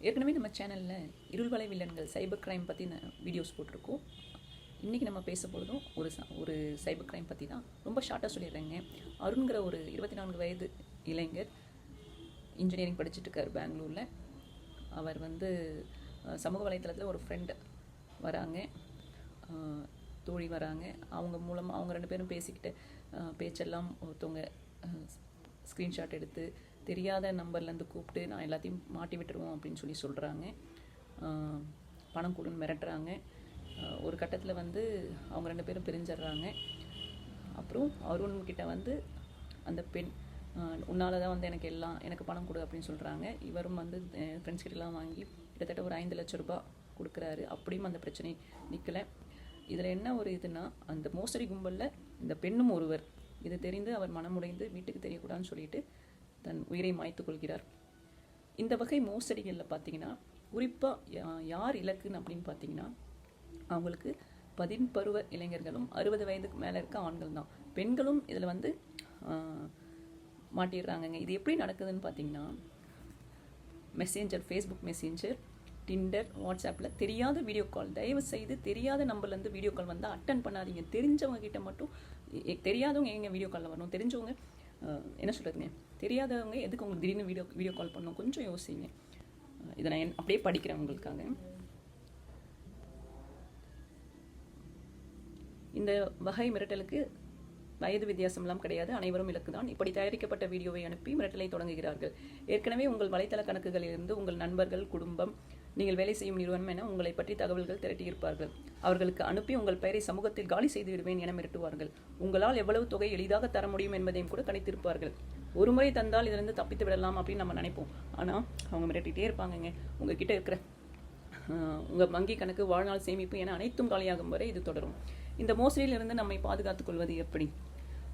ஏற்கனவே நம்ம சேனலில் இருள்வலை வில்லன்கள் சைபர் க்ரைம் பற்றி வீடியோஸ் போட்டிருக்கோம். இன்றைக்கி நம்ம பேச போகிறதும் ஒரு ச- ஒரு சைபர் க்ரைம் பற்றி தான் ரொம்ப ஷார்ட்டாக சொல்லிடுறேங்க. அருண்கிற ஒரு இருபத்தி நான்கு வயது இளைஞர் இன்ஜினியரிங் படிச்சுட்டு இருக்கார் பெங்களூரில். அவர் வந்து சமூக வலைத்தளத்தில் ஒரு ஃப்ரெண்டு வராங்க. தோழி வராங்க. அவங்க மூலமாக அவங்க ரெண்டு பேரும் பேசிக்கிட்டு பேச்செல்லாம் ஒருத்தவங்க ஸ்க்ரீன்ஷாட் எடுத்து தெரியாத நம்பர்லேருந்து கூப்பிட்டு நான் எல்லாத்தையும் மாட்டி விட்டுருவோம் அப்படின்னு சொல்லி சொல்கிறாங்க பணம் கொடுன்னு மிரட்டுறாங்க. ஒரு கட்டத்தில் வந்து அவங்க ரெண்டு பேரும் பிரிஞ்சிடுறாங்க அப்புறம் அருண் கிட்ட வந்து அந்த பெண் உன்னால தான் வந்து எனக்கு எல்லாம் எனக்கு பணம் கொடு அப்படின்னு சொல்கிறாங்க இவரும் வந்து ஃப்ரெண்ட்ஸ் கிட்டலாம் வாங்கி கிட்டத்தட்ட ஒரு ஐந்து லட்ச ரூபாய் கொடுக்குறாரு. அப்படியும் அந்த பிரச்சனை நிற்கலை இதில் என்ன ஒரு இதுனா அந்த மோசடி கும்பலில் இந்த பெண்ணும் ஒருவர். இது தெரிந்து அவர் மனமுடைந்து வீட்டுக்கு தெரியக்கூடாதுன்னு சொல்லிட்டு தன் உயிரை மாய்த்து கொள்கிறார். இந்த வகை மோசடிகளில் பார்த்தீங்கன்னா குறிப்பாக யார் இலக்குன்னு அப்படின்னு பார்த்தீங்கன்னா அவங்களுக்கு பதின்பருவ இளைஞர்களும் அறுபது வயதுக்கு மேலே இருக்க ஆண்கள் தான். பெண்களும் இதில் வந்து மாட்டிடுறாங்கங்க. இது எப்படி நடக்குதுன்னு பார்த்தீங்கன்னா மெசேஞ்சர் ஃபேஸ்புக் மெசேஞ்சர் டிண்டர் வாட்ஸ்அப்பில் தெரியாத வீடியோ கால் தயவு செய்து தெரியாத நம்பர்லேருந்து வீடியோ கால் வந்தால் அட்டன் பண்ணாதீங்க. தெரிஞ்சவங்க கிட்ட மட்டும் தெரியாதவங்க எங்கே வீடியோ காலில் வரணும்? தெரிஞ்சவங்க என்ன சொல்கிறதுங்க தெரியாதவங்க எதுக்கு உங்களுக்கு திடீர்னு வீடியோ வீடியோ கால் பண்ணோம் கொஞ்சம் யோசிங்க. இதை நான் என்- அப்படியே படிக்கிறேன் உங்களுக்காக. இந்த வகை மிரட்டலுக்கு வயது வித்தியாசம்லாம் கிடையாது. அனைவரும் இலக்குதான். இப்படி தயாரிக்கப்பட்ட வீடியோவை அனுப்பி மிரட்டலை தொடங்குகிறார்கள். ஏற்கனவே உங்கள் வலைத்தள கணக்குகளிலிருந்து உங்கள் நண்பர்கள் குடும்பம் நீங்கள் வேலை செய்யும் நிறுவனம் என உங்களை பற்றி தகவல்கள் திரட்டியிருப்பார்கள். அவர்களுக்கு அனுப்பி உங்கள் பெயரை சமூகத்தில் காலி செய்து விடுவேன் என மிரட்டுவார்கள். உங்களால் எவ்வளவு தொகை எளிதாக தர முடியும் என்பதையும் கூட கணித்திருப்பார்கள். ஒரு முறை தந்தால் இதிலிருந்து தப்பித்து விடலாம் அப்படின்னு நம்ம நினைப்போம். ஆனால் அவங்க மிரட்டிகிட்டே இருப்பாங்கங்க. உங்ககிட்ட இருக்கிற ஆஹ் உங்க வங்கி கணக்கு வாழ்நாள் சேமிப்பு என அனைத்தும் காலியாகும் வரை இது தொடரும். இந்த மோசடியிலிருந்து நம்மை பாதுகாத்துக் கொள்வது எப்படி?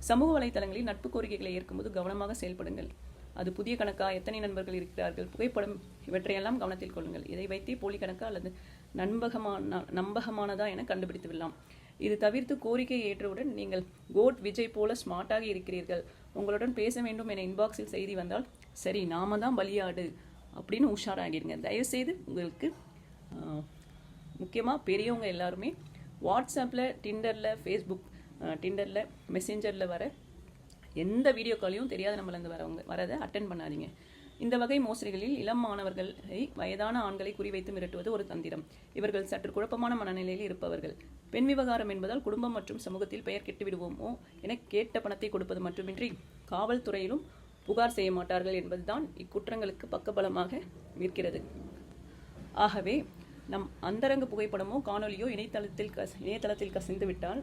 சமூக வலைத்தளங்களில் நட்பு கோரிக்கைகளை ஏற்கும்போது கவனமாக செயல்படுங்கள். அது புதிய கணக்கா? எத்தனை நண்பர்கள் இருக்கிறார்கள்? புகைப்படம் இவற்றையெல்லாம் கவனத்தில் கொள்ளுங்கள். இதை வைத்தே போலி கணக்கா அல்லது நம்பகமான நம்பகமானதா என கண்டுபிடித்து விடலாம் இது தவிர்த்து கோரிக்கையை ஏற்றவுடன் நீங்கள் கோட் விஜய் போல ஸ்மார்ட்டாக இருக்கிறீர்கள். உங்களுடன் பேச வேண்டும் என இன்பாக்ஸில் செய்தி வந்தால் சரி நாம தான் பலியாடு அப்படின்னு உஷாராகிடுங்க. தயவுசெய்து உங்களுக்கு முக்கியமாக பெரியவங்க எல்லாருமே வாட்ஸ்அப்பில் டிண்டரில் ஃபேஸ்புக் டிண்டரில் மெசேஞ்சரில் வர எந்த வீடியோ காலையும் தெரியாத நம்மளேருந்து வரவங்க வரதை அட்டன் பண்ணாதீங்க. இந்த வகை மோசடிகளில் இளம் மாணவர்களை வயதான ஆண்களை குறிவைத்து மிரட்டுவது ஒரு தந்திரம். இவர்கள் சற்று குழப்பமான மனநிலையில் இருப்பவர்கள். பெண் விவகாரம் என்பதால் குடும்பம் மற்றும் சமூகத்தில் பெயர் கெட்டு விடுவோமோ என கேட்ட பணத்தை கொடுப்பது மட்டுமின்றி காவல்துறையிலும் புகார் செய்ய மாட்டார்கள் என்பதுதான் இக்குற்றங்களுக்கு பக்கபலமாக நிற்கிறது. ஆகவே நம் அந்தரங்க புகைப்படமோ காணொளியோ இணையதளத்தில் கஸ் இணையதளத்தில் கசிந்து விட்டால்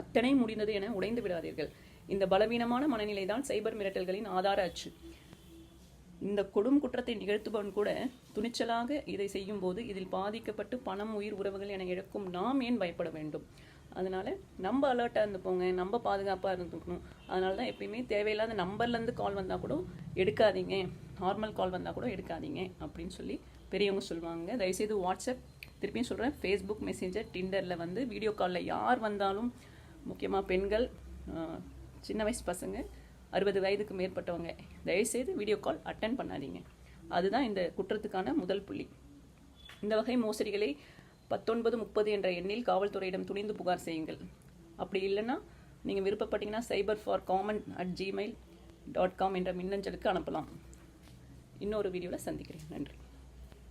அத்தனை முடிந்தது என உடைந்து விடாதீர்கள். இந்த பலவீனமான மனநிலைதான் சைபர் மிரட்டல்களின் ஆதார அச்சு. இந்த கொடும் குற்றத்தை நிகழ்த்துபவன் கூட துணிச்சலாக இதை செய்யும் போது இதில் பாதிக்கப்பட்டு பணம் உயிர் உறவுகள் என இழக்கும் நாம் ஏன் பயப்பட வேண்டும்? அதனால நம்ம அலர்ட்டாக இருந்துப்போங்க நம்ம பாதுகாப்பாக இருந்துக்கணும். அதனால தான் எப்பயுமே தேவையில்லாத நம்பர்லேருந்து கால் வந்தால் கூட எடுக்காதீங்க. நார்மல் கால் வந்தால் கூட எடுக்காதீங்க அப்படின்னு சொல்லி பெரியவங்க சொல்லுவாங்க. தயவுசெய்து வாட்ஸ்அப் திருப்பியும் சொல்கிறேன் ஃபேஸ்புக் மெசேஞ்சர் டிண்டரில் வந்து வீடியோ காலில் யார் வந்தாலும் முக்கியமாக பெண்கள் சின்ன வயசு பசங்க அறுபது வயதுக்கு மேற்பட்டவங்க தயவுசெய்து வீடியோ கால் அட்டன் பண்ணாதீங்க. அதுதான் இந்த குற்றத்துக்கான முதல் புள்ளி. இந்த வகை மோசடிகளை பத்தொன்பது முப்பது என்ற எண்ணில் காவல்துறையிடம் துணிந்து புகார் செய்யுங்கள். அப்படி இல்லைன்னா நீங்கள் விருப்பப்பட்டீங்கன்னா cyber for common at Gmail dot com என்ற மின்னஞ்சலுக்கு அனுப்பலாம். இன்னொரு வீடியோவில் சந்திக்கிறேன். நன்றி.